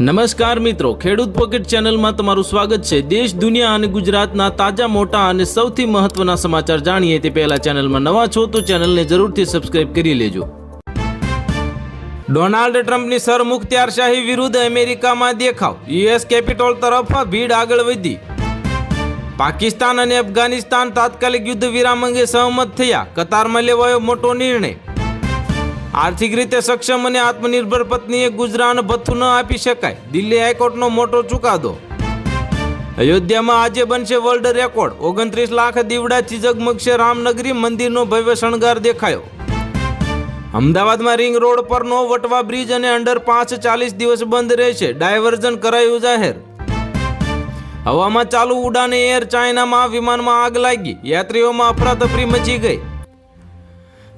નમસ્કાર મિત્રો, ખેડૂત પોકેટ ચેનલમાં તમારું સ્વાગત છે. દેશ, દુનિયા અને ગુજરાતના તાજા, મોટા અને સૌથી મહત્વના સમાચાર જાણીએ તે પહેલા ચેનલમાં નવા છો તો ચેનલને જરૂરથી સબસ્ક્રાઇબ કરી લેજો. ડોનાલ્ડ ટ્રમ્પની સરમુખત્યારશાહી વિરુદ્ધ અમેરિકામાં દેખાવ. યુએસ કેપિટોલ તરફ ભીડ આગળ વધી. પાકિસ્તાન અને અફઘાનિસ્તાન તાત્કાલિક યુદ્ધ વિરામ અંગે સહમત થયા. કતારમાં લેવાયો મોટો નિર્ણય. આર્થિક રીતે સક્ષમ અને આત્મનિર્ભર પત્નીએ ગુજરાન ભથ્થું ન આપી શકાય. દિલ્હી હાઈકોર્ટનો મોટો ચુકાદો. અયોધ્યામાં આજે બનશે વર્લ્ડ રેકોર્ડ ઓગણત્રીસ લાખ દીવડાથી ઝગમગશે રામનગરી. મંદિરનો ભવ્ય શણગાર દેખાયો. અમદાવાદમાં રિંગ રોડ પરનો વટવા બ્રિજ અને અંડરપાસ ચાલીસ દિવસ બંધ રહેશે. ડાયવર્ઝન કરાયું જાહેર. હવામાં ચાલુ ઉડાને એર ચાઇનામાં વિમાનમાં આગ લાગી. યાત્રીઓમાં અફરાતફરી મચી ગઈ.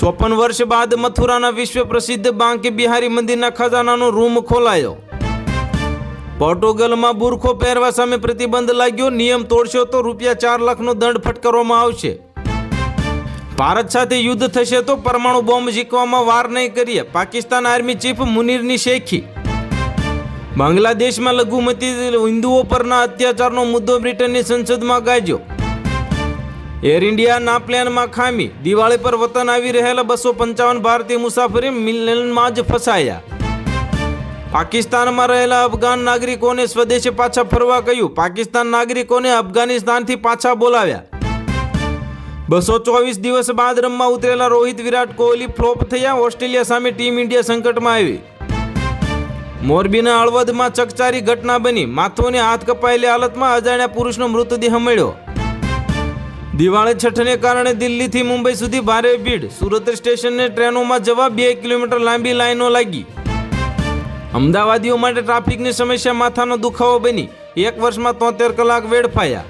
ચોપન વર્ષ બાદ મથુરાના વિશ્વ પ્રસિદ્ધ બાંકે બિહારી મંદિરના ખજાનાનો રૂમ ખોલાયો. પોર્ટુગલમાં બુરખો પહેરવા સામે પ્રતિબંધ લાગ્યો. નિયમ તોડશો તો રૂપિયા ચાર લાખનો દંડ ફટકારવામાં આવશે. ભારત સાથે યુદ્ધ થશે તો પરમાણુ બોમ્બ શીખવામાં વાર નહીં કરીએ. પાકિસ્તાન આર્મી ચીફ મુનીરની શેખી. બાંગ્લાદેશમાં લઘુમતી હિન્દુઓ પરના અત્યાચારનો મુદ્દો બ્રિટનની સંસદમાં ગાજ્યો. એર ઇન્ડિયાના પ્લેનમાં ખામી. દિવાળી પર વતન આવી રહેલા બસો પંચાવન ભારતીય મુસાફરી મિલનમાં જ ફસાયા. પાકિસ્તાનમાં રહેલા અફઘાન નાગરિકોને સ્વદેશે પાછા ફરવા કહ્યું પાકિસ્તાન નાગરિકોને અફઘાનિસ્તાનથી પાછા બોલાવ્યા. બસો ચોવીસ દિવસ બાદ રમવા ઉતરેલા રોહિત વિરાટ કોહલી ફ્લોપ થયા. ઓસ્ટ્રેલિયા સામે ટીમ ઇન્ડિયા સંકટમાં આવી. મોરબીના હળવદમાં ચકચારી ઘટના બની. માથોને હાથ કપાયેલી હાલતમાં અજાણ્યા પુરુષનો મૃતદેહ મળ્યો. દિવાળી છઠને કારણે દિલ્હીથી મુંબઈ સુધી ભારે ભીડ. સુરત સ્ટેશનને ટ્રેનોમાં જવા બે કિલોમીટર લાંબી લાઈનો લાગી. અમદાવાદીઓ માટે ટ્રાફિકની સમસ્યા માથાનો દુખાવો બની. એક વર્ષમાં તોતેર કલાક વેડફાયા.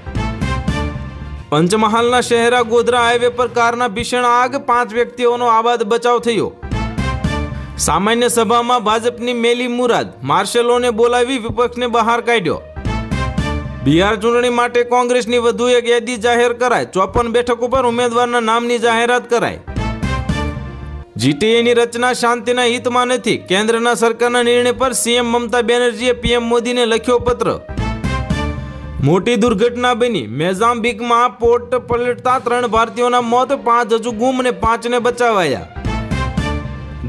પંચમહાલના શહેરા ગોધરા હાઈવે પર કારના ભીષણ આગ, પાંચ વ્યક્તિઓનો આબાદ બચાવ થયો. સામાન્ય સભામાં ભાજપની મેલી મુરાદ. માર્શલોને બોલાવી વિપક્ષને બહાર કાઢ્યો. બિહાર ચૂંટણી માટે કોંગ્રેસની વધુ એક યાદી જાહેર કરાય ચોપન બેઠકો પર ઉમેદવારના નામની જાહેરાત કરાય જીટીએની રચના શાંતિના હિતમાં નથી. કેન્દ્રના સરકારના નિર્ણય પર સીએમ મમતા બેનર્જીએ પીએમ મોદીને લખ્યો પત્ર. મોટી દુર્ઘટના બની. મેઝામ્બિકમાં પોર્ટ પલટતા ત્રણ ભારતીયોના મોત, પાંચ હજુ ગુમ અને પાંચને બચાવાયા.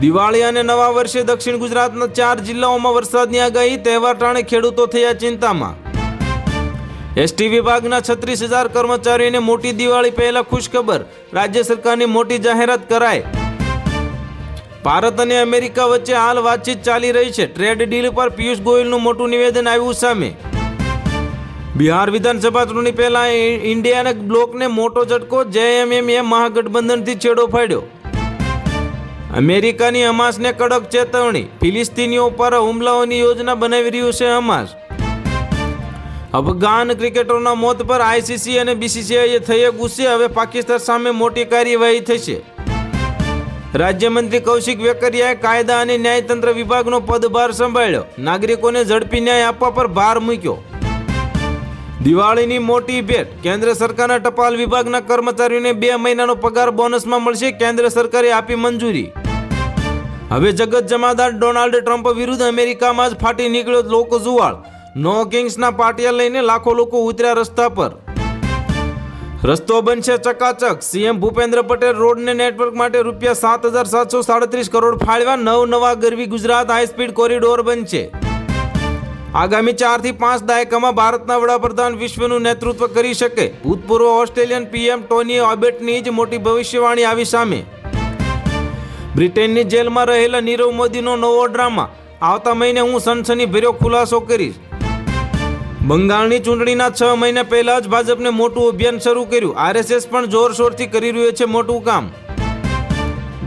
દિવાળી અને નવા વર્ષે દક્ષિણ ગુજરાતના ચાર જિલ્લાઓમાં વરસાદની આગાહી, તહેવાર ટાણે ખેડૂતો થયા ચિંતામાં. એસટી વિભાગના છત્રીસ હજાર કર્મચારીઓને મોટી દિવાળી પહેલા ખુશખબર. રાજ્ય સરકારની મોટી જાહેરાત કરાય ભારત અને અમેરિકા વચ્ચે હાલ વાતચીત ચાલી રહી છે. ટ્રેડ ડીલ પર પિયુષ ગોયલનું મોટું નિવેદન આવ્યું સામે. બિહાર વિધાનસભા ચૂંટણી પહેલા ઇન્ડિયાના બ્લોકને મોટો ઝટકો જેએમએમએ મહાગઠબંધનથી છેડો ફાડ્યો. અમેરિકાની હમાસને કડક ચેતવણી. ફિલિસ્તીનીઓ પર હુમલાઓની યોજના બનાવી રહ્યું છે હમાસ. અફઘાન ક્રિકેટરોના મોત પર આઈસીસી અને બીસીસીઆઈએ થયે ગુસ્સે. હવે પાકિસ્તાન સામે મોટી કાર્યવાહી થશે. રાજ્યમંત્રી કૌશિક વેકરિયાએ કાયદા અને ન્યાયતંત્ર વિભાગનો પદભાર સંભાળ્યો. નાગરિકોને ઝડપી ન્યાય આપવા પર ભાર મૂક્યો. દિવાળીની મોટી ભેટ. કેન્દ્ર સરકારના ટપાલ વિભાગના કર્મચારીઓને બે મહિનાનો પગાર બોનસમાં મળશે. કેન્દ્ર સરકારે આપી મંજૂરી. હવે જગત જમાદાર ડોનાલ્ડ ટ્રમ્પ વિરુદ્ધ અમેરિકામાં જ ફાટી નીકળ્યો લોકો જુવાળ. નો કિંગ્સના પાટિયા લઈને લાખો લોકો ઉતર્યા રસ્તા પર. રસ્તો બનશે ચકાચક. સીએમ ભૂપેન્દ્ર પટેલ રોડને નેટવર્ક માટે રૂપિયા સાત હજાર સાતસો સાડત્રીસ કરોડ ફાળવા નવ નવા ગરવી ગુજરાત હાઈસ્પીડ કોરિડોર બનશે. આગામી ચારથી પાંચ દાયકામાં ભારતના વડાપ્રધાન વિશ્વનું નેતૃત્વ કરી શકે. ભૂતપૂર્વ ઓસ્ટ્રેલિયન પીએમ ટોની ઓબેટની જ મોટી ભવિષ્યવાણી આવી સામે. બ્રિટેનની જેલમાં રહેલા નીરવ મોદીનો નવો ડ્રામા. આવતા મહિને હું સનસની ભર્યો ખુલાસો કરીશ. બંગાળની ચૂંટણીના છ મહિના પહેલા જ ભાજપને મોટું અભિયાન શરૂ કર્યું. આરએસએસ પણ જોરશોરથી કરી રહ્યું છે મોટું કામ.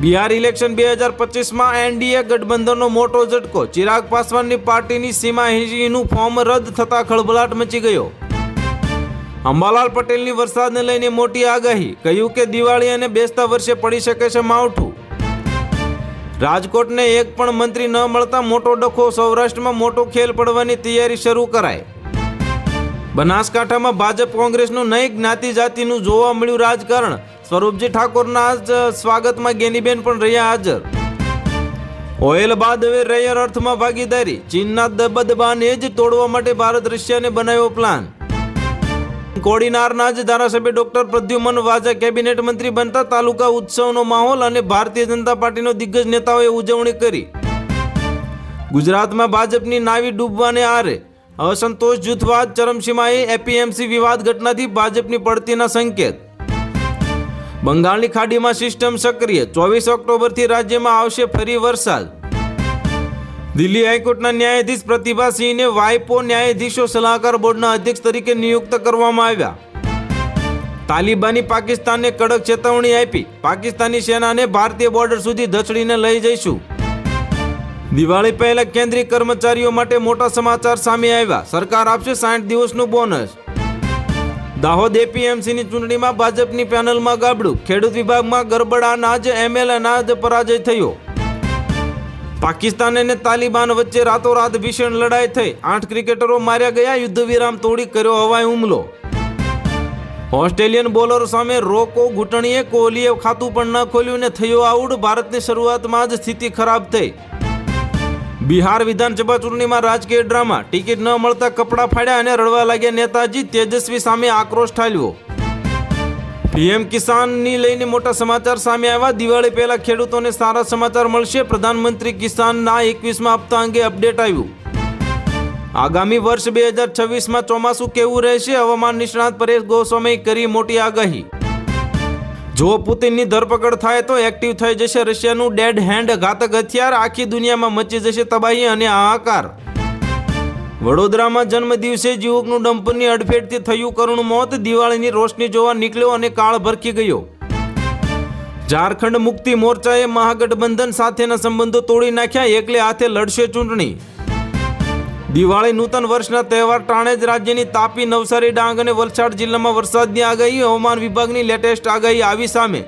બિહાર ઇલેક્શન બે હજાર પચીસમાં એનડીએ ગઠબંધનનો મોટો ઝટકો. ચિરાગ પાસવાનની પાર્ટીની સીમા હિંચીનું ફોર્મ રદ થતા ખળભળાટ મચી ગયો. અંબાલાલ પટેલની વરસાદને લઈને મોટી આગાહી. કહ્યું કે દિવાળી અને બેસતા વર્ષે પડી શકે છે માવઠું. રાજકોટને એક પણ મંત્રી ન મળતા મોટો ડખો. સૌરાષ્ટ્રમાં મોટો ખેલ પડવાની તૈયારી શરૂ કરાય બનાસકાંઠામાં ભાજપ કોંગ્રેસનું નહીં જ્ઞાતિ જાતિનું જોવા મળ્યું રાજકારણ. સ્વરૂપજી ઠાકોરના જ સ્વાગતમાં ગેનીબેન પણ રહ્યા હાજર. ઓઇલ બાદ હવે રેયર અર્થમાં ભાગીદારી. ચીનના દબદબાને જ તોડવા માટે ભારત રશિયાને બનાવ્યો પ્લાન કોડીનારના જ ધારાસભ્ય ડોક્ટર પ્રદ્યુમન વાજા કેબિનેટ મંત્રી બનતા તાલુકા ઉત્સવનો માહોલ અને ભારતીય જનતા પાર્ટીનો દિગ્ગજ નેતાઓએ ઉજવણી કરી. ગુજરાતમાં ભાજપની નાવી ડૂબવાને આરે. અસંતોષ જૂથવાદ, ચરમસીમાએ એપીએમસી વિવાદ ઘટનાથી ભાજપની પડતીના સંકેત. બંગાળની ખાડીમાં સિસ્ટમ સક્રિય. ચોવીસ ઓક્ટોબરથી રાજ્યમાં આવશે ફરી વરસાદ. દિલ્હી હાઈકોર્ટના ન્યાયાધીશ પ્રતિભા સિંહને વાઇપો ન્યાયાધીશો સલાહકાર બોર્ડના અધ્યક્ષ તરીકે નિયુક્ત કરવામાં આવ્યા. તાલિબાની પાકિસ્તાનને કડક ચેતવણી આપી. પાકિસ્તાની સેનાને ભારતીય બોર્ડર સુધી ધસડીને લઈ જઈશું. દિવાળી પહેલા કેન્દ્રીય કર્મચારીઓ માટે મોટા સમાચાર સામે આવ્યા. સરકાર આપશે સાઠ દિવસનું બોનસ. દાહોદ એપીએમસીની ચૂંટણીમાં ભાજપની પેનલમાં ગાબડું. ખેડૂત વિભાગમાં ગરબડાના જ એમએલ જ પરાજય થયો. પાકિસ્તાન અને તાલિબાન વચ્ચે રાતોરાત ભીષણ લડાઈ થઈ. આઠ ક્રિકેટરો માર્યા ગયા યુદ્ધ વિરામ તોડી કર્યો હવાઈ હુમલો. ઓસ્ટ્રેલિયન બોલરો સામે રોકો ઘૂંટણીએ કોહલીએ ખાતું પણ ન ખોલ્યું ને થયો આઉટ. ભારતની શરૂઆતમાં જ સ્થિતિ ખરાબ થઈ. બિહાર વિધાનસભા ચૂંટણીમાં રાજકીય ડ્રામા. ટિકિટ ન મળતા કપડાં ફાડ્યા અને રડવા લાગ્યા નેતાજી તેજસ્વી સામે આક્રોશ ઠાલ્યો પીએમ કિસાનની લઈને મોટા સમાચાર સામે આવ્યા. દિવાળી પહેલા ખેડૂતોને સારા સમાચાર મળશે. પ્રધાનમંત્રી કિસાનના એકવીસમાં હપ્તા અંગે અપડેટ આવ્યું. આગામી વર્ષ બે હજાર છવ્વીસમાં ચોમાસું કેવું રહેશે? હવામાન નિષ્ણાત પરેશ ગોસ્વામીએ કરી મોટી આગાહી. જો પુતિનની ધરપકડ થાય તો એક્ટિવ થઈ જશે. રશિયાનું ડેડ હેન્ડ ઘાતક હથિયાર આખી દુનિયામાં મચી જશે તબાહી અને હાહાકાર વડોદરામાં જન્મ દિવસે જ યુવકનું ડમ્પરની અડફેટથી થયું કરુણ મોત. દિવાળીની રોશની જોવા નીકળ્યો અને કાળ ભરખી ગયો. ઝારખંડ મુક્તિ મોરચાએ મહાગઠબંધન સાથેના સંબંધો તોડી નાખ્યા. એકલે હાથે લડશે ચૂંટણી. દિવાળી નૂતન વર્ષના તહેવાર ટાણે જ રાજ્યની તાપી, નવસારી, ડાંગ અને વલસાડ જિલ્લામાં વરસાદની આગાહી હવામાન વિભાગની લેટેસ્ટ આગાહી આવી સામે.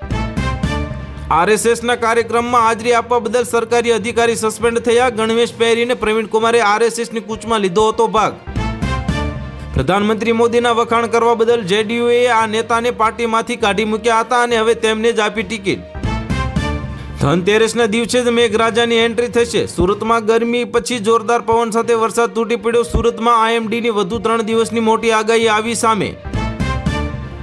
આરએસએસના કાર્યક્રમમાં હાજરી આપવા બદલ સરકારી અધિકારી સસ્પેન્ડ થયા. ગણવેશ પહેરીને પ્રવીણ કુમારે આરએસએસની કૂચમાં લીધો હતો ભાગ. પ્રધાનમંત્રી મોદીના વખાણ કરવા બદલ જેડીયુએ આ નેતાને પાર્ટીમાંથી કાઢી મૂક્યા હતા અને હવે તેમને જ આપી ટિકિટ. ધનતેરસના દિવસે જ મેઘરાજાની એન્ટ્રી થશે. સુરતમાં ગરમી, પછી જોરદાર પવન સાથે વરસાદ તૂટી પડ્યો. સુરતમાં આઈએમડીની વધુ ત્રણ દિવસની મોટી આગાહી આવી સામે.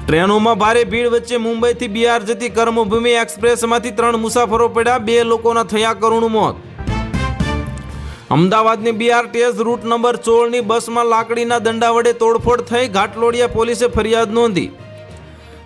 ટ્રેનોમાં ભારે ભીડ વચ્ચે મુંબઈથી બિહાર જતી કર્મભૂમિ એક્સપ્રેસમાંથી ત્રણ મુસાફરો પડ્યા. બે લોકોના થયા કરુણ મોત. અમદાવાદની બીઆરટીએસ રૂટ નંબર સોળની બસમાં લાકડીના દંડા વડે તોડફોડ થઈ. ઘાટલોડિયા પોલીસે ફરિયાદ નોંધી.